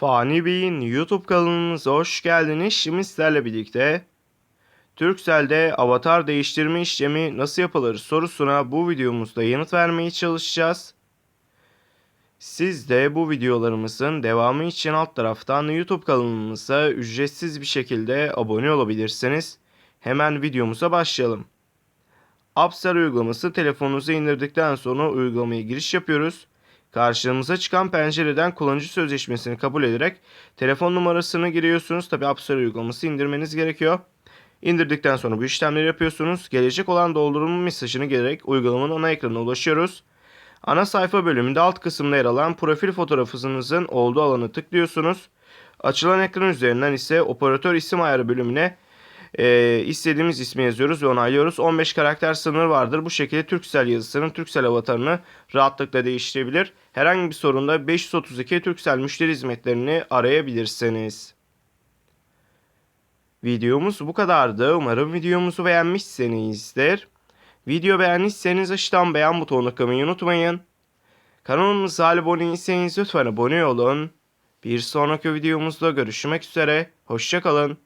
Fani Bey'in YouTube kanalımıza hoş geldiniz. Şimdi sizlerle birlikte Turkcell'de avatar değiştirme işlemi nasıl yapılır sorusuna bu videomuzda yanıt vermeye çalışacağız. Siz de bu videolarımızın devamı için alt taraftan YouTube kanalımıza ücretsiz bir şekilde abone olabilirsiniz. Hemen videomuza başlayalım. Appstar uygulaması telefonunuza indirdikten sonra uygulamaya giriş yapıyoruz. Karşınıza çıkan pencereden kullanıcı sözleşmesini kabul ederek telefon numarasını giriyorsunuz. Tabi App Store uygulaması indirmeniz gerekiyor. İndirdikten sonra bu işlemleri yapıyorsunuz. Gelecek olan doldurulma mesajını gelerek uygulamanın ana ekranına ulaşıyoruz. Ana sayfa bölümünde alt kısımda yer alan profil fotoğrafınızın olduğu alanı tıklıyorsunuz. Açılan ekran üzerinden ise operatör isim ayarı bölümüne e, istediğimiz ismi yazıyoruz ve onaylıyoruz. 15 karakter sınırı vardır. Bu şekilde Turkcell yazısının Turkcell avatarını rahatlıkla değiştirebilir. Herhangi bir sorunda 532 Turkcell müşteri hizmetlerini arayabilirsiniz. Videomuz bu kadardı. Umarım videomuzu beğenmişsinizdir. Video beğendiyseniz aşağıdan beğen butonuna tıklamayı unutmayın. Kanalımıza abone değilseniz lütfen abone olun. Bir sonraki videomuzda görüşmek üzere. Hoşçakalın.